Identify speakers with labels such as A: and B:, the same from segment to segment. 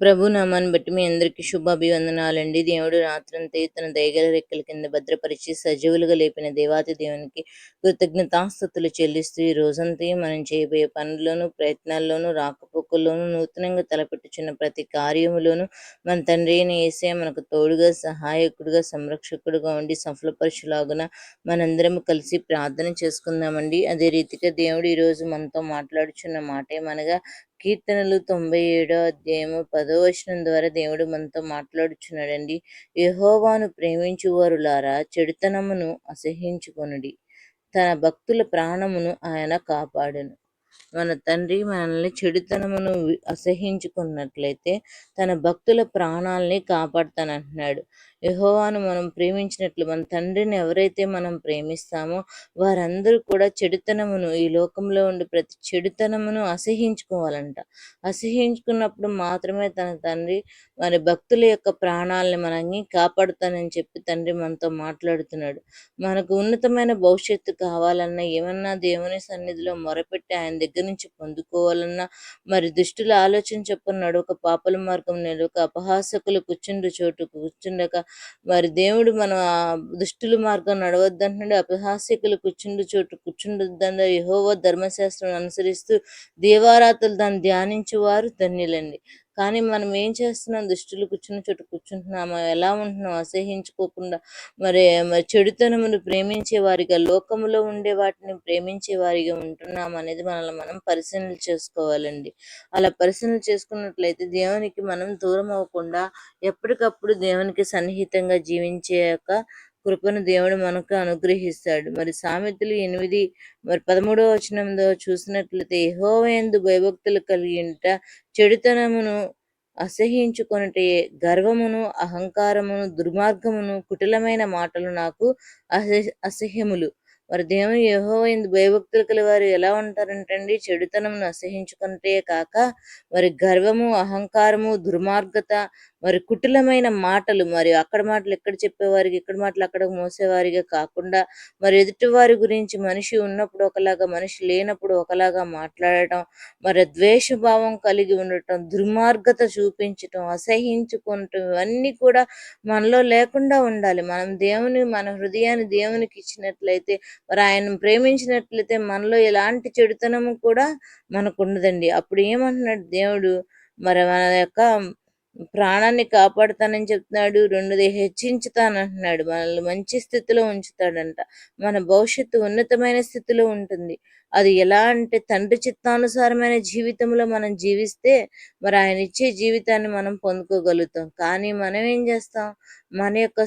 A: ప్రభు నామాన్ని బట్టి మీ అందరికీ శుభాభివందనాలండి. దేవుడు రాత్రంతా తన దయగల రెక్కల కింద భద్రపరిచి సజీవులుగా లేపిన దేవాతి దేవునికి కృతజ్ఞతాస్థుతులు చెల్లిస్తూ ఈ రోజంతా మనం చేయబోయే పనుల్లోనూ ప్రయత్నాల్లోనూ రాకపోకల్లోనూ నూతనంగా తలపెట్టుచున్న ప్రతి కార్యములోనూ మన తండ్రి అయిన ఏసే మనకు తోడుగా సహాయకుడుగా సంరక్షకుడుగా ఉండి సఫలపరచులాగున మనందరం కలిసి ప్రార్థన చేసుకుందామండి. అదే రీతిగా దేవుడు ఈరోజు మనతో మాట్లాడుచున్న మాట ఏమనగా కీర్తనలు తొంభై ఏడో అధ్యాయము పదో వచనం ద్వారా దేవుడు మనతో మాట్లాడుచున్నాడండి. యహోవాను ప్రేమించువారులారా చెడుతనమును అసహించుకొనుడి తన భక్తుల ప్రాణమును ఆయన కాపాడును. మన తండ్రి మనల్ని చెడుతనమును అసహించుకున్నట్లయితే తన భక్తుల ప్రాణాలని కాపాడుతానంటున్నాడు. యహోవాను మనం ప్రేమించినట్లు మన తండ్రిని ఎవరైతే మనం ప్రేమిస్తామో వారందరూ కూడా చెడుతనమును ఈ లోకంలో ఉండి ప్రతి చెడుతనమును అసహించుకోవాలంట అసహించుకున్నప్పుడు మాత్రమే తన తండ్రి మరి భక్తుల యొక్క ప్రాణాలని మనల్ని కాపాడుతానని చెప్పి తండ్రి మనతో మాట్లాడుతున్నాడు. మనకు ఉన్నతమైన భవిష్యత్తు కావాలన్నా ఏమన్నా దేవుని సన్నిధిలో మొరపెట్టి ఆయన దగ్గర నుంచి పొందుకోవాలన్నా మరి దుష్టుల ఆలోచన చెప్పున్నాడు ఒక పాపల మార్గం ఒక అపహాసకులు కూర్చుండు చోటు కూర్చుండక మరి దేవుడు మన దుష్టుల మార్గం నడవద్దంటున్నాడు అపహాస్యకులు కూర్చుండు చోటు కూర్చుండొద్దండ యహోవ ధర్మశాస్త్రం అనుసరిస్తూ దేవారాతలు దాన్ని ధ్యానించేవారు ధన్యులండి. కానీ మనం ఏం చేస్తున్నాం? దుష్టులు కూర్చున్న చోటు కూర్చుంటున్నాము? ఎలా ఉంటున్నాం? అసహించుకోకుండా మరి మరి చెడుతనమును ప్రేమించే వారిగా లోకములో ఉండే వాటిని ప్రేమించే వారిగా ఉంటున్నాం అనేది మనల్ని మనం పరిశీలన చేసుకోవాలండి. అలా పరిశీలన చేసుకున్నట్లయితే దేవునికి మనం దూరం అవ్వకుండా ఎప్పటికప్పుడు దేవునికి సన్నిహితంగా జీవించే యొక్క కృపను దేవుడు మనకు అనుగ్రహిస్తాడు. మరి సామెతలు ఎనిమిది మరి పదమూడవ వచనంలో చూసినట్లయితే ఎందు భయభక్తులు కలిగి ఉంట చెడుతనమును అసహించుకొనుటే గర్వమును అహంకారమును దుర్మార్గమును కుటిలమైన మాటలు నాకు అసహ్యములు. మరి దేవుని యహో భయభక్తులు కల వారు ఎలా ఉంటారంటండి? చెడుతనమును అసహించుకుంటే కాక మరి గర్వము అహంకారము దుర్మార్గత మరి కుటిలమైన మాటలు మరి అక్కడ మాటలు ఎక్కడ చెప్పేవారికి ఇక్కడ మాటలు అక్కడ మోసేవారిగా కాకుండా మరి ఎదుటివారి గురించి మనిషి ఉన్నప్పుడు ఒకలాగా మనిషి లేనప్పుడు ఒకలాగా మాట్లాడటం మరి ద్వేషభావం కలిగి ఉండటం దుర్మార్గత చూపించటం అసహించుకోవటం ఇవన్నీ కూడా మనలో లేకుండా ఉండాలి. మనం దేవుని మన హృదయాన్ని దేవునికి ఇచ్చినట్లయితే మరి ఆయన ప్రేమించినట్లయితే మనలో ఎలాంటి చెడుతనము కూడా మనకు ఉండదండి. అప్పుడు ఏమంటున్నాడు దేవుడు? మరి మన యొక్క ప్రాణాన్ని కాపాడుతానని చెప్తున్నాడు రెండుది హెచ్చించుతానంటున్నాడు. మనల్ని మంచి స్థితిలో ఉంచుతాడంట. మన భవిష్యత్తు ఉన్నతమైన స్థితిలో ఉంటుంది. అది ఎలా అంటే తండ్రి చిత్తానుసారమైన జీవితంలో మనం జీవిస్తే మరి ఆయన ఇచ్చే జీవితాన్ని మనం పొందుకోగలుగుతాం. కానీ మనం ఏం చేస్తాం? మన యొక్క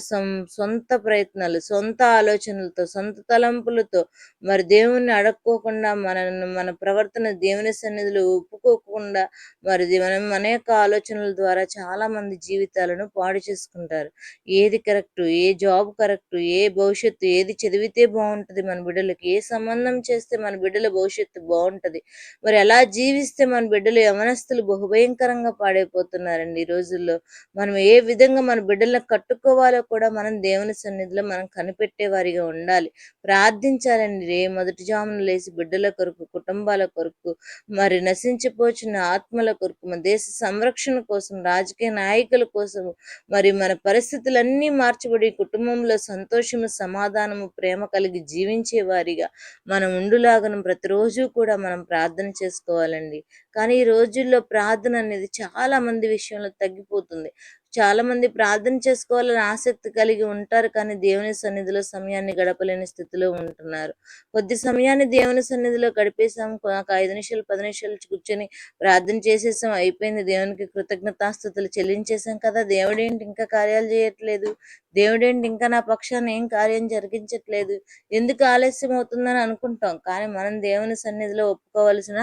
A: సొంత ప్రయత్నాలు సొంత ఆలోచనలతో సొంత తలంపులతో మరి దేవుణ్ణి అడక్కోకుండా మన మన ప్రవర్తన దేవుని సన్నిధిలో ఒప్పుకోకుండా మరి మనం మన యొక్క ఆలోచనల ద్వారా చాలా మంది జీవితాలను పాడు చేసుకుంటారు. ఏది కరెక్ట్ ఏ జాబ్ కరెక్ట్ ఏ భవిష్యత్తు ఏది చదివితే బాగుంటుంది మన బిడ్డలకి ఏ సంబంధం చేస్తే మన బిడ్డ బిడ్డల భవిష్యత్తు బాగుంటది. మరి అలా జీవిస్తే మన బిడ్డలు యవనస్తులు బహుభయంకరంగా పాడైపోతున్నారండి ఈ రోజుల్లో. మనం ఏ విధంగా మన బిడ్డలను కట్టుకోవాలో కూడా మనం దేవుని సన్నిధిలో మనం కనిపెట్టే వారిగా ఉండాలి. ప్రార్థించాలండి రే మొదటి జామున లేచి బిడ్డల కొరకు కుటుంబాల కొరకు మరి నశించిపోచిన ఆత్మల కొరకు మన దేశ సంరక్షణ కోసం రాజకీయ నాయకుల కోసం మరి మన పరిస్థితులన్నీ మార్చబడి కుటుంబంలో సంతోషము సమాధానము ప్రేమ కలిగి జీవించే వారిగా మనం ఉండులాగను ప్రతిరోజు కూడా మనం ప్రార్థన చేసుకోవాలండి. కానీ ఈ రోజుల్లో ప్రార్థన అనేది చాలా మంది విషయంలో తగ్గిపోతుంది. చాలా మంది ప్రార్థన చేసుకోవాలని ఆసక్తి కలిగి ఉంటారు కానీ దేవుని సన్నిధిలో సమయాన్ని గడపలేని స్థితిలో ఉంటున్నారు. కొద్ది సమయాన్ని దేవుని సన్నిధిలో గడిపేసాం ఒక ఐదు నిమిషాలు పది నిమిషాలు కూర్చొని ప్రార్థన చేసేసాం. అయిపోయింది. దేవునికి కృతజ్ఞతాస్థుతులు చెల్లించేసాం కదా. దేవుడేంటి ఇంకా కార్యాలు చేయట్లేదు? దేవుడేంటి ఇంకా నా పక్షాన్ని ఏం కార్యం జరిగించట్లేదు? ఎందుకు ఆలస్యం అవుతుందని అనుకుంటాం. కానీ మనం దేవుని సన్నిధిలో ఒప్పుకోవలసిన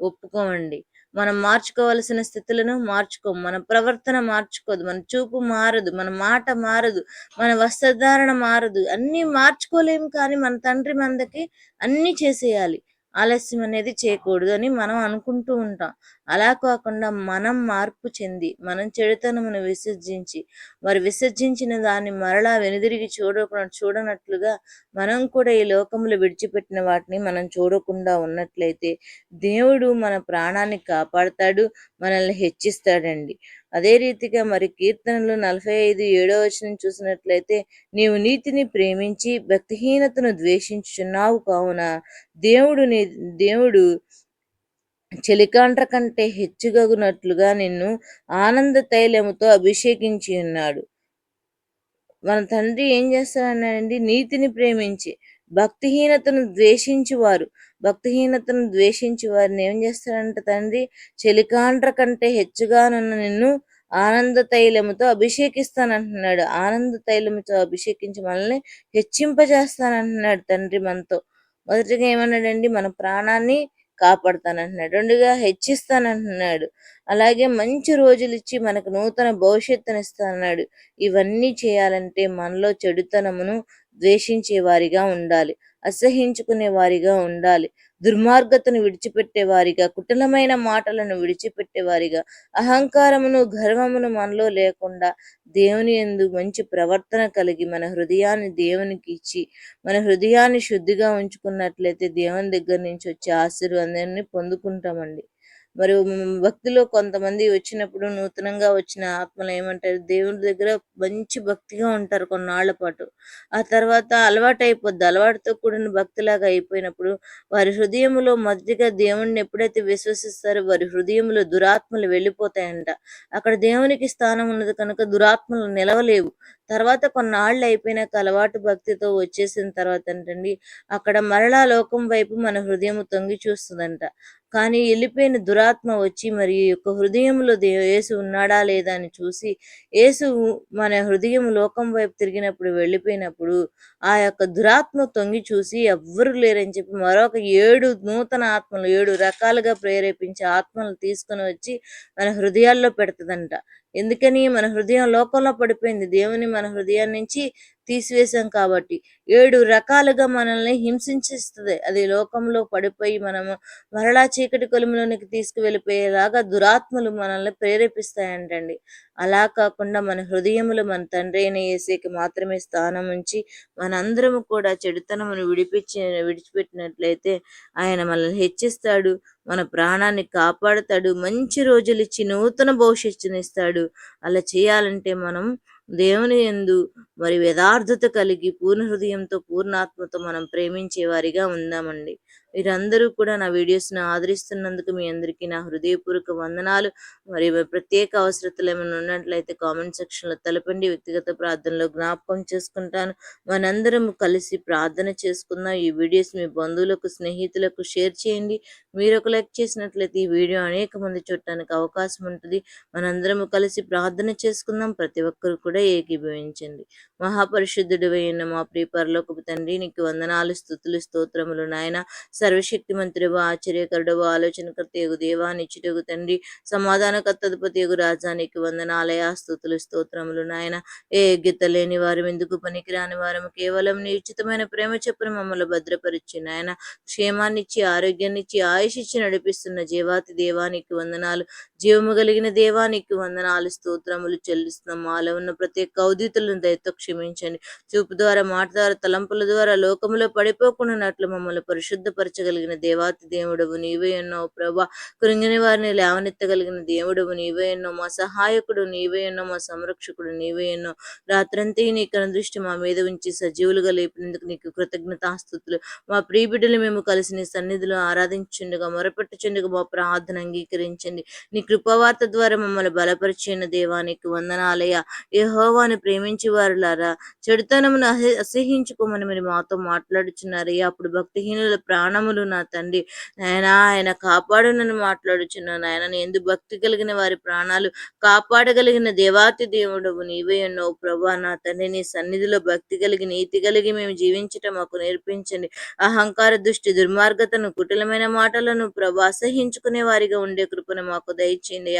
A: ఒప్పుకోమండి. మనం మార్చుకోవాల్సిన స్థితులను మార్చుకోము మన ప్రవర్తన మార్చుకోదు. మన చూపు మారదు. మన మాట మారదు. మన వస్త్రధారణ మారదు. అన్నీ మార్చుకోలేము కానీ మన తండ్రి మందకి అన్నీ చేసేయాలి. ఆలస్యం అనేది చేయకూడదు అని మనం అనుకుంటూ ఉంటాం. అలా కాకుండా మనం మార్పు చెంది మనం చెడుతనమును విసర్జించి వారు విసర్జించిన దాన్ని మరలా వెనుదిరిగి చూడకుండా చూడనట్లుగా మనం కూడా ఈ లోకములు విడిచిపెట్టిన వాటిని మనం చూడకుండా ఉన్నట్లయితే దేవుడు మన ప్రాణాన్ని కాపాడతాడు మనల్ని హెచ్చిస్తాడండి. అదే రీతిగా మరి కీర్తనలు నలభై ఐదు ఏడో వచనం చూసినట్లయితే నీవు నీతిని ప్రేమించి భక్తిహీనతను ద్వేషించుచున్నావు కావున దేవుడు నీ దేవుడు చెలికాండ్ర కంటే హెచ్చుగగునట్లుగా నిన్ను ఆనంద తైలముతో అభిషేకించి ఉన్నాడు. మన తండ్రి ఏం చేస్తాడన్నాడండి? నీతిని ప్రేమించి భక్తిహీనతను ద్వేషించేవారు. భక్తిహీనతను ద్వేషించి వారిని ఏం చేస్తాడంట తండ్రి? చెలికాండ్ర కంటే హెచ్చుగానున్న నిన్ను ఆనంద తైలముతో అభిషేకిస్తానంటున్నాడు. ఆనంద తైలముతో అభిషేకించి మనల్ని హెచ్చింపజేస్తానంటున్నాడు తండ్రి మనతో. మొదటిగా ఏమన్నాడండి? మన ప్రాణాన్ని కాపాడుతానంటున్నాడు. రెండుగా హెచ్చిస్తానంటున్నాడు. అలాగే మంచి రోజులు ఇచ్చి మనకు నూతన భవిష్యత్తును ఇస్తానన్నాడు ఇవన్నీ చేయాలంటే మనలో చెడుతనమును ద్వేషించే వారిగా ఉండాలి. అసహించుకునే వారిగా ఉండాలి. దుర్మార్గతను విడిచిపెట్టే వారిగా కుటిలమైన మాటలను విడిచిపెట్టే వారిగా అహంకారమును గర్వమును మనలో లేకుండా దేవుని ఎందు మంచి ప్రవర్తన కలిగి మన హృదయాన్ని దేవునికి ఇచ్చి మన హృదయాన్ని శుద్ధిగా ఉంచుకున్నట్లయితే దేవుని దగ్గర నుంచి వచ్చే ఆశీర్వాదాన్ని పొందుకుంటామండి. మరి భక్తిలో కొంతమంది వచ్చినప్పుడు నూతనంగా వచ్చిన ఆత్మలు ఏమంటారు? దేవుడి దగ్గర మంచి భక్తిగా ఉంటారు కొన్నాళ్ళ పాటు. ఆ తర్వాత అలవాటు అయిపోద్ది. అలవాటుతో కూడిన భక్తిలాగా అయిపోయినప్పుడు వారి హృదయంలో మొదటిగా దేవుణ్ణి ఎప్పుడైతే విశ్వసిస్తారో వారి హృదయంలో దురాత్మలు వెళ్ళిపోతాయంట. అక్కడ దేవునికి స్థానం ఉన్నది కనుక ఆత్మలు నిలవలేవు. తర్వాత కొన్నాళ్ళు అయిపోయినాక అలవాటు భక్తితో వచ్చేసిన తర్వాత ఏంటండి అక్కడ మరలా లోకం వైపు మన హృదయం తొంగి చూస్తుందంట. కానీ వెళ్ళిపోయిన దురాత్మ వచ్చి మరి యొక్క హృదయంలో యేసు ఉన్నాడా లేదా అని చూసి యేసు మన హృదయం లోకం వైపు తిరిగినప్పుడు వెళ్ళిపోయినప్పుడు ఆ యొక్క దురాత్మ తొంగి చూసి ఎవ్వరు లేరని చెప్పి మరొక ఏడు నూతన ఆత్మలు ఏడు రకాలుగా ప్రేరేపించే ఆత్మలు తీసుకొని వచ్చి మన హృదయాల్లో పెడుతుందంట. ఎందుకని మన హృదయం లోకంలో పడిపోయింది. దేవుని మన హృదయం నుంచి తీసివేశాం కాబట్టి. ఏడు రకాలుగా మనల్ని హింసించిస్తుంది. అది లోకంలో పడిపోయి మనము మరలా చీకటి కొలుములోనికి తీసుకువెళ్ళిపోయేలాగా దురాత్మలు మనల్ని ప్రేరేపిస్తాయంటండి. అలా కాకుండా మన హృదయములు మన తండ్రి అయిన ఏసేకి మాత్రమే స్థానం ఉంచి మనందరము కూడా చెడుతనమును విడిపించి విడిచిపెట్టినట్లయితే ఆయన మనల్ని హెచ్చిస్తాడు మన ప్రాణాన్ని కాపాడుతాడు మంచి రోజులు ఇచ్చి నూతన భవిష్యత్తునిస్తాడు. అలా చేయాలంటే మనం దేవుని ఎందు మరి యథార్థత కలిగి పూర్ణ హృదయంతో పూర్ణాత్మతో మనం ప్రేమించే వారిగా ఉందామండి. మీరందరూ కూడా నా వీడియోస్ను ఆదరిస్తున్నందుకు మీ అందరికీ నా హృదయపూర్వక వందనాలు. మరి ప్రత్యేక అవసరతలు ఏమైనా ఉన్నట్లయితే కామెంట్ సెక్షన్లో తెలపండి. వ్యక్తిగత ప్రార్థనలో జ్ఞాపకం చేసుకుంటాను. మనందరం కలిసి ప్రార్థన చేసుకుందాం. ఈ వీడియోస్ మీ బంధువులకు స్నేహితులకు షేర్ చేయండి. మీరు ఒక లైక్ చేసినట్లయితే ఈ వీడియో అనేక మంది చూడటానికి అవకాశం ఉంటుంది. మనందరం కలిసి ప్రార్థన చేసుకుందాం. ప్రతి ఒక్కరు కూడా ఏకీభవించండి. మహాపరిశుద్ధుడు అయిన మా ప్రియ పరలోకపు తండ్రి నీకు వందనాలు స్థుతులు స్తోత్రములు నాయన. సర్వశక్తి మంత్రివు ఆశ్చర్యకరుడవు ఆలోచనకర్త ఎగు దేవా నిచ్చుటగు తండ్రి సమాధానకర్తపతి ఎగు రాజానికి వందనాలయ స్థుతులు స్తోత్రములు నాయన. ఏ యోగ్యత లేని వారు ఎందుకు పనికిరాని వారము కేవలం నీ ఉచితమైన ప్రేమ చెప్పును మమ్మల్ని భద్రపరిచి నాయన. క్షేమాన్నిచ్చి ఆరోగ్యాన్నిచ్చి ఆయుషిచ్చి నడిపిస్తున్న జీవాతి దేవానికి వందనాలు. జీవము కలిగిన దేవానికి వందనాలు. స్తోత్రములు చెల్లిస్తున్నాం మాలో ఉన్న ప్రతి కౌదితులను దయతో క్షమించండి. చూపు ద్వారా మాట ద్వారా తలంపుల ద్వారా లోకములో పడిపోకుండానట్లు మమ్మల్ని పరిశుద్ధపరచగలిగిన దేవాతి దేవుడవు నీవే ఎన్నో ప్రభా. కృంగిని వారిని లేవనెత్తగలిగిన దేవుడవు నీవే ఎన్నో. మా సహాయకుడు నీవే ఎన్నో. మా సంరక్షకుడు నీవే ఎన్నో. రాత్రంతా నీ కన దృష్టి మా మీద ఉంచి సజీవులుగా లేపినందుకు నీకు కృతజ్ఞతాస్థుతులు. మా ప్రియబిడ్డలు మేము కలిసి నీ సన్నిధిలో ఆరాధించుండగా మొరపెట్టుచుండగా మా ప్రార్థన అంగీకరించండి. నీ కృపవార్త ద్వారా మమ్మల్ని బలపరిచిన దేవానికి వందనాలయ హోవాని ప్రేమించి వారులారా చెడుతనమును అసహించుకోమని మీరు మాతో మాట్లాడుచున్నారయ్యా. అప్పుడు భక్తిహీనుల ప్రాణ ప్రాణములు నా తండ్రి. నాయన ఆయన కాపాడునని మాట్లాడుచున్నాను ఆయన ఎందు భక్తి కలిగిన వారి ప్రాణాలు కాపాడగలిగిన దేవాతి దేవుడవు నీవే ఉన్నావు. ప్రభా నా తండ్రి నీ సన్నిధిలో భక్తి కలిగి నీతి కలిగి మేము జీవించటం మాకు నేర్పించండి. అహంకార దృష్టి దుర్మార్గతను కుటిలమైన మాటలను ప్రభా అసహించుకునే వారిగా ఉండే కృపను మాకు దయచేయండి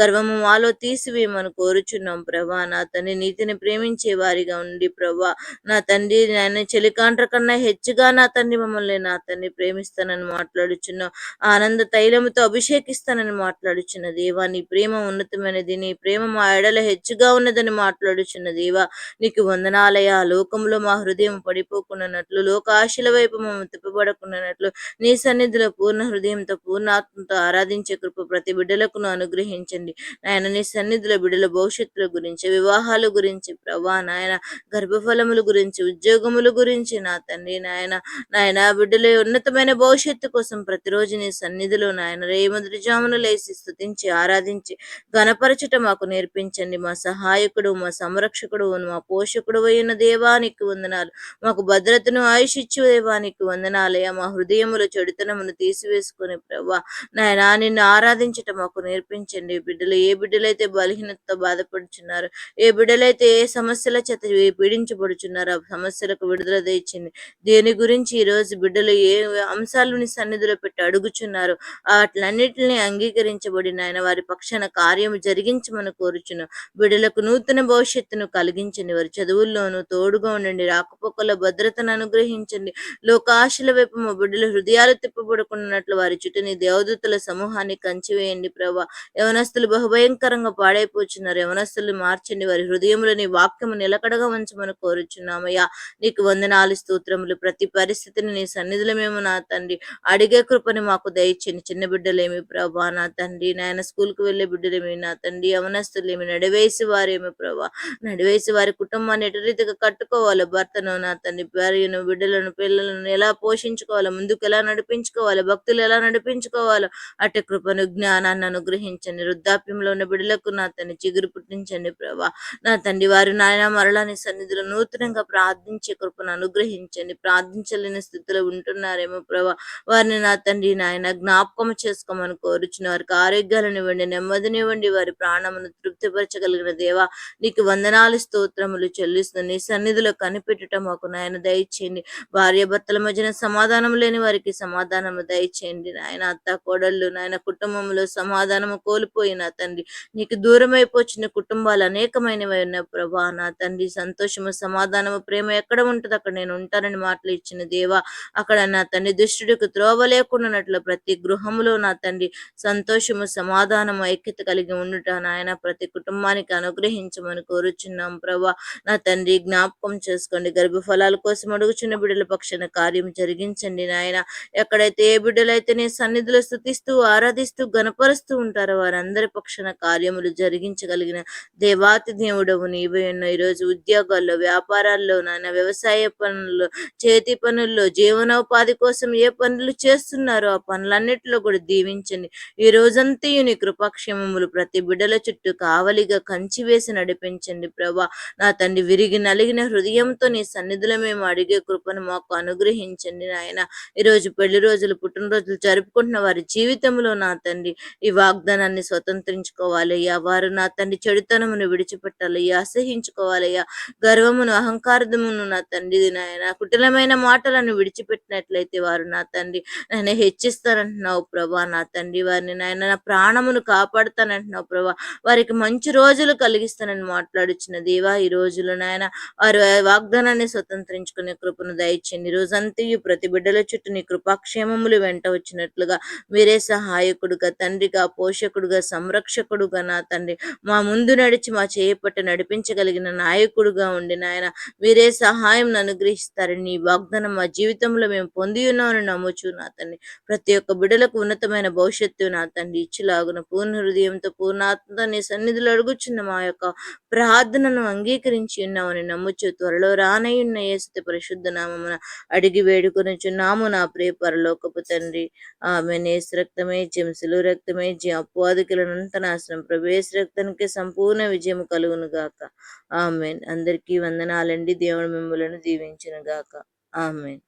A: గర్వము మాలో తీసివేయమని కోరుచున్నాం ప్రభా. నా తండ్రి నీతిని ప్రేమించే వారిగా ఉండి ప్రభా నా తండ్రి నాయన చెలికాంట్ర కన్నా హెచ్చుగా నా తండ్రి మమ్మల్ని నా తండ్రి ప్రేమిస్తానని మాట్లాడుచున్న ఆనంద తైలముతో అభిషేకిస్తానని మాట్లాడుచున్న దేవా నీ ప్రేమ ఉన్నతమైనది నీ ప్రేమ మా ఎడల హెచ్చుగా ఉన్నదని మాట్లాడుచున్న దేవా నీకు వందనాలయ లోకంలో మా హృదయం పడిపోకున్నట్లు లోకాశల వైపు మేము తిప్పబడకున్నట్లు నీ సన్నిధిలో పూర్ణ హృదయంతో పూర్ణాత్మతో ఆరాధించే కృప ప్రతి బిడ్డలకు అనుగ్రహించండి. నాయన నీ సన్నిధిలో బిడ్డల భవిష్యత్తుల గురించి వివాహాల గురించి ప్రభా నాయన గర్భఫలముల గురించి ఉద్యోగముల గురించి నా తండ్రి నాయన నాయన బిడ్డల ఉన్నతమైన భవిష్యత్తు కోసం ప్రతిరోజు నీ సన్నిధిలో నాయన రే జామును లేచి స్థుతించి ఆరాధించి గణపరచట మాకు నేర్పించండి. మా సహాయకుడు మా సంరక్షకుడు మా పోషకుడు అయిన దేవానికి వందనాలు. మాకు భద్రతను ఆయుషిచ్చు దేవానికి వందనాలయ మా హృదయముల చెడుతనమును తీసివేసుకుని ప్రభా నాయన నిన్ను ఆరాధించటం మాకు నేర్పించండి. బిడ్డలు ఏ బిడ్డలైతే బలహీనతతో బాధపడుచున్నారు ఏ బిడ్డలైతే ఏ సమస్యల చేత పీడించబడుచున్నారు ఆ సమస్యలకు విడుదల తెచ్చింది దేని గురించి ఈ రోజు బిడ్డలు ఏ అంశాలను సన్నిధిలో పెట్టి అడుగుచున్నారు. వాటిలన్నిటిని అంగీకరించబడిన ఆయన వారి పక్షాన కార్యము జరిగించమని కోరుచును. బిడ్డలకు నూతన భవిష్యత్తును కలిగించండి. వారి చదువుల్లోనూ తోడుగా ఉండండి. రాకపోకల భద్రతను అనుగ్రహించండి. లోకాశల వైపు మా బిడ్డల హృదయాలు తిప్పబడుకున్నట్లు వారి చుట్టూ దేవదూతల సమూహాన్ని కంచివేయండి ప్రభా. యవనస్తులు బహుభయంకరంగా పాడైపోతున్నారు యవనస్తులు మార్చండి. వారి హృదయంలో నీ వాక్యము నిలకడగా ఉంచమని కోరుచున్నామయ్యా. నీకు వందనాలు స్తోత్రములు. ప్రతి పరిస్థితిని నీ సన్నిధిలో మేము నా తండ్రి. అడిగే కృపని మాకు దయచండి చిన్న బిడ్డలేమి ప్రభా నా తండ్రి. నాయన స్కూల్కి వెళ్ళే బిడ్డలేమి నా తండ్రి. యవనస్తులేమి నడివేసి వారేమి ప్రభా. నడివేసి వారి కుటుంబాన్ని ఎటు రీతిగా కట్టుకోవాలి. భర్తను నా తండ్రి భార్యను బిడ్డలను పిల్లలను ఎలా పోషించుకోవాలి? ముందుకు ఎలా నడిపించుకోవాలి? భక్తులు ఎలా నడిపించుకోవాలో? అటు కృపను జ్ఞానాన్ని అనుగ్రహించండి. వృద్ధాప్యంలో ఉన్న బిడ్డలకు నా తండ్రి చిగురు పుట్టించండి ప్రభా. నా తండ్రి వారు నాయన మరలాని సన్నిధిలో నూతనంగా ప్రార్థించే కృపను అనుగ్రహించండి. ప్రార్థించలేని స్థితిలో ఉంటున్నారేమో ప్రభా వారిని నా తండ్రి నాయన జ్ఞాపకం చేసుకోమని కోరుచున్న వారికి ఆరోగ్యాలనివ్వండి నెమ్మదినివ్వండి వారి ప్రాణమును తృప్తిపరచగలిగిన దేవా నీకు వందనాలు స్తోత్రములు చెల్లిస్తుంది నీ సన్నిధిలో కనిపెట్టడం మాకు నాయన దయచేయండి. భార్య భర్తల మధ్యన సమాధానం లేని వారికి సమాధానము దయచేయండి నాయన. అత్త కోడళ్ళు నాయన కుటుంబంలో సమాధానము కోల్పోయిన తండ్రి నీకు దూరం అయిపోచిన కుటుంబాలు అనేకమైనవి ఉన్న ప్రభా. నా తండ్రి సంతోషము సమాధానము ప్రేమ ఎక్కడ ఉంటుంది? అక్కడ నేను ఉంటానని మాటలు ఇచ్చిన దేవా అక్కడ నా తండ్రి దుష్టుడికి త్రోవ లేకున్నట్లు ప్రతి గృహములో నా తండ్రి సంతోషము సమాధానము ఐక్యత కలిగి ఉండుట నాయన ప్రతి కుటుంబానికి అనుగ్రహించమని కోరుచున్నాం ప్రభా. నా తండ్రి జ్ఞాపకం చేసుకోండి. గర్భఫలాల కోసం అడుగుచున్న బిడ్డల పక్షాన కార్యం జరిగించండి నాయన. ఎక్కడైతే ఏ బిడ్డలైతే నీ సన్నిధిలో స్థుతిస్తూ ఆరాధిస్తూ గనపరుస్తూ ఉంటారో వారందరి పక్షాన కార్యములు జరిగించగలిగిన దేవాతి దేవుడవు నీవే ఉన్న ఈరోజు ఉద్యోగాల్లో వ్యాపారాల్లో నాయన వ్యవసాయ పనుల్లో చేతి పనుల్లో జీవనోపాధి కోసం ఏ పనులు చేస్తున్నారో ఆ పనులన్నిటిలో కూడా దీవించండి. ఈ రోజంతయు నీ కృపాక్షేమములు ప్రతి బిడ్డల చుట్టూ కావలిగా కంచి వేసి నడిపించండి ప్రభా. నా తండ్రి విరిగి నలిగిన హృదయంతో నీ సన్నిధిలో మేము అడిగే కృపను మాకు అనుగ్రహించండి నాయన. ఈరోజు పెళ్ళి రోజులు పుట్టినరోజులు జరుపుకుంటున్న వారి జీవితంలో నా తండ్రి ఈ వాగ్దానాన్ని స్వతంత్రించుకోవాలయ్యా వారు నా తండ్రి చెడుతనమును విడిచిపెట్టాలయ్యా అసహించుకోవాలయ్యా గర్వమును అహంకారమును నా తండ్రి నాయన. కుటిలమైన మాటలను విడిచిపెట్టినట్లయితే వారు నా తండ్రి. నేను హెచ్చిస్తానంటున్నావు ప్రభా నా తండ్రి వారిని. నాయన నా ప్రాణమును కాపాడుతానంటున్నావు ప్రభా. వారికి మంచి రోజులు కలిగిస్తానని మాట్లాడుచున్న దేవా ఈ రోజులు నాయన వారు వాగ్దానాన్ని స్వతంత్రించుకునే కృపను దయచండి రోజంతయు ప్రతి బిడ్డల చుట్టూ నీ కృపాక్షేమములు వెంట వచ్చినట్లుగా మీరే సహాయకుడుగా తండ్రిగా పోషకుడుగా సంరక్షకుడుగా నా తండ్రి. మా ముందు నడిచి మా చేపట్ట నడిపించగలిగిన నాయకుడుగా ఉండి నాయన మీరే సహాయం అనుగ్రహిస్తారని నీ వాగ్దానం మా జీవితంలో మేము పొంది ఉన్నామని నమ్ముచు నా తండ్రి. ప్రతి ఒక్క బిడ్డలకు ఉన్నతమైన భవిష్యత్తు నా తండ్రి ఇచ్చిలాగున పూర్ణ హృదయంతో పూర్ణాత్మతో నీ సన్నిధిలో అడుగుచున్న మా యొక్క ప్రార్థనను అంగీకరించి ఉన్నామని నమ్ముచు త్వరలో రానయ్యున్న ఏసతి పరిశుద్ధ నామమున అడిగి వేడుకొనిచున్నాము నా ప్రియ పరలోకపు తండ్రి. ఆమె నేసు రక్తమే జంసులు రక్తమే జీ అపోదికులనంత నాశనం ప్రవేశ రక్తానికి సంపూర్ణ విజయం కలుగును గాక. ఆమెన్. అందరికీ వందనాలండి. దేవుడు మిమ్మలను దీవించును గాక. ఆమెన్.